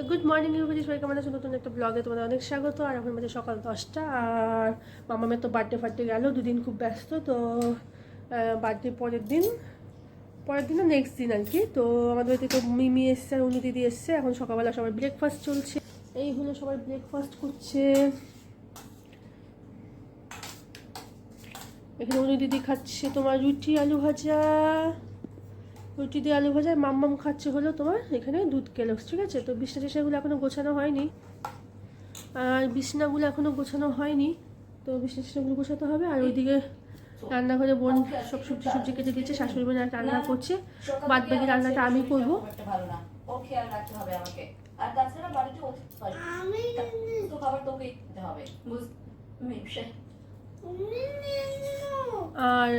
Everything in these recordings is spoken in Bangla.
তো গুড মর্নিং ইউবি সবাই কেমন আছে? নতুন একটা ব্লগে তোমাদের অনেক স্বাগত। আর এখন বাজে সকাল দশটা। আর মামামের তো বার্থডে ফার্থডে গেল, দুদিন খুব ব্যস্ত, তো বার্থডে পরের দিন। পরের দিনও নেক্সট দিন আর কি। তো আমাদের বাড়িতে তো মিমি এসছে আর উনি দিদি এসছে। এখন সকালবেলা সবার ব্রেকফাস্ট চলছে। এই হলো সবাই ব্রেকফাস্ট করছে। এখানে উনি দিদি খাচ্ছে তোমার রুটি, আলু ভাজা। রুটি দিয়ে আলু ভাজা আর মাম্মাম খাচ্ছে হলো তোমার এখানে দুধ কেলক্স ঠিক আছে? তো বিছনা টিছনাগুলো এখনও গোছানো হয়নি। আর বিছনাগুলো এখনও গোছানো হয়নি। তো বিছনা টিছনাগুলো গোছাতে হবে। আর ওইদিকে রান্নাঘরে বোন সব সবজি সবজি কেটে দিয়েছে শাশুড়ি বোন রান্না করছে। বাদ বাকি রান্নাটা আমি করব। আর তাছাড়া বাড়িতে অতিথি তো খাবার তোকেই দিতে হবে। বুঝলি আর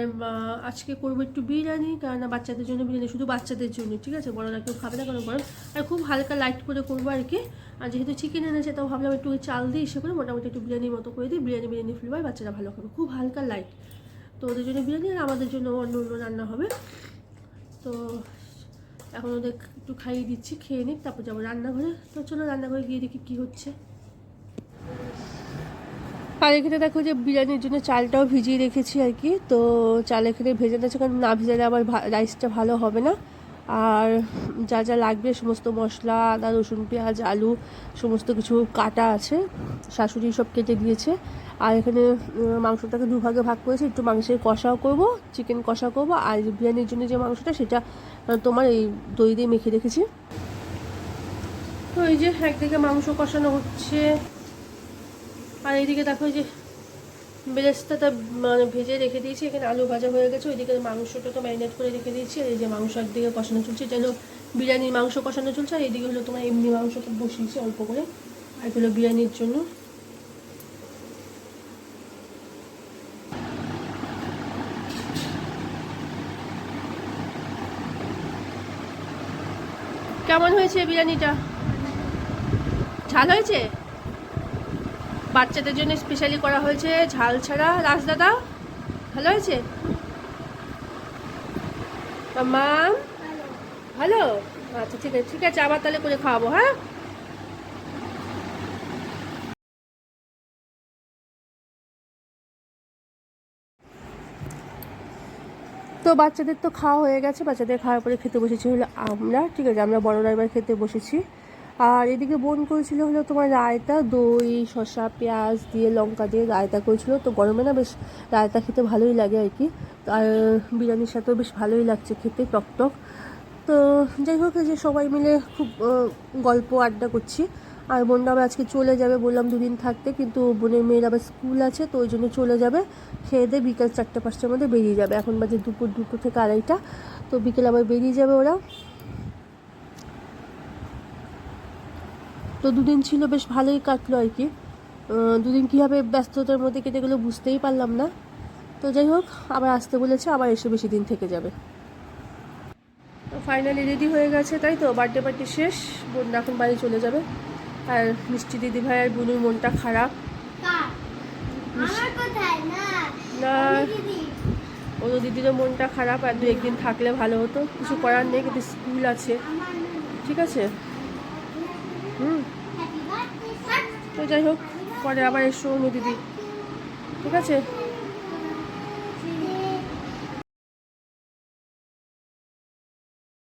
আজকে করব একটু বিরিয়ানি কারণ বাচ্চাদের জন্য বিরিয়ানি, শুধু বাচ্চাদের জন্য, ঠিক আছে? বড়রা কেউ খাবে না কারণ গরম আর খুব হালকা লাইট করে করব আর কি। আর যেহেতু চিকেন এনেছে, তাও ভাবলাম একটু চাল দিয়ে ইসে করে মোটামুটি একটু বিরিয়ানির মতো করে দিই। বিরিয়ানি বিরিয়ানি ফ্লেভার বাচ্চারা ভালো খাবে। খুব হালকা লাইট তো ওদের জন্য বিরিয়ানি আর আমাদের জন্য অন্য অন্য রান্না হবে। তো এখন ওদের একটু খাইয়ে দিচ্ছি, খেয়ে নিক, তারপর যাব রান্নাঘরে। তো চলো রান্নাঘরে গিয়ে দেখি কী হচ্ছে। আর এখানে দেখো যে বিরিয়ানির জন্য চালটাও ভিজিয়ে রেখেছি আর কি। তো চাল এখানে ভেজে দিয়েছে কারণ না ভেজালে আবার রাইসটা ভালো হবে না। আর যা যা লাগবে, সমস্ত মশলা, আদা, রসুন, পেঁয়াজ, আলু, সমস্ত কিছু কাটা আছে। শাশুড়ি সব কেটে দিয়েছে। আর এখানে মাংসটাকে দুভাগে ভাগ করেছি, একটু মাংসের কষাও করব চিকেন কষা করব, আর বিরিয়ানির জন্য যে মাংসটা, সেটা তোমার এই দই দিয়ে মেখে রেখেছি। তো এই যে একদিকে মাংস কষানো হচ্ছে। আর এইদিকে দেখো যে বেরেস্তাটা মানে ভেজে রেখে দিয়েছি, এখানে আলু ভাজা হয়ে গেছে, ওইদিকে মাংসটা তো ম্যারিনেট করে রেখে দিয়েছি, আর এই যে মাংস একদিকে কষানো চলছে, যেন বিরিয়ানির মাংস কষানো চলছে, আর এইদিকে হলো তোমার এমনি মাংসটা বসিয়েছি অল্প করে, আর এগুলো বিরিয়ানির জন্য। কেমন হয়েছে বিরিয়ানিটা? ঝাল হয়েছে? বাচ্চাদের জন্য স্পেশালি করা হয়েছে ঝাল ছাড়া। রাজদাদা ভালো হয়েছে? মাম ভালো? আচ্ছা ঠিক আছে ঠিক আছে, আবার তাহলে করে খাওয়াবো হ্যাঁ? তো বাচ্চাদের তো খাওয়া হয়ে গেছে, বাচ্চাদের খাওয়ার পরে খেতে বসেছি হলো আমরা, ঠিক আছে, আমরা বড়রা এবার খেতে বসেছি। আর এদিকে বোন করেছিল হলো তোমার রায়তা, দই, শসা, পেঁয়াজ দিয়ে লঙ্কা দিয়ে রায়তা করেছিল। তো গরমে না বেশ রায়তা খেতে ভালোই লাগে আর কি। আর বিরিয়ানির সাথেও বেশ ভালোই লাগছে খেতে, টক টক। তো যাই হোক যে সবাই মিলে খুব গল্প আড্ডা করছি। আর বোনটা আবার আজকে চলে যাবে বললাম দুদিন থাকতে, কিন্তু বোনের মেয়ের আবার স্কুল আছে, তো ওই জন্য চলে যাবে। খেয়ে দিয়ে বিকেল চারটে পাঁচটার মধ্যে বেরিয়ে যাবে। এখন বাজে দুপুর দুটো থেকে আড়াইটা, তো বিকেল আবার বেরিয়ে যাবে ওরা। তো দুদিন ছিল বেশ ভালোই কাটলো আর কি। দুদিন কীভাবে ব্যস্ততার মধ্যে কেটে গেলো বুঝতেই পারলাম না। তো যাই হোক আবার আসতে বলেছে আবার এসে বেশি দিন থেকে যাবে। তো ফাইনালি রেডি হয়ে গেছে তাই তো? বার্থডে পার্টি শেষ বোন এখন বাড়ি চলে যাবে। আর মিষ্টি দিদি ভাই আর বোনের মনটা খারাপ। না ওদের দিদিরও মনটা খারাপ আর দু একদিন থাকলে ভালো হতো। কিছু করার নেই কিন্তু স্কুল আছে। ঠিক আছে? হুম তো যাই হোক পরে আবার এসো দিদি ঠিক আছে?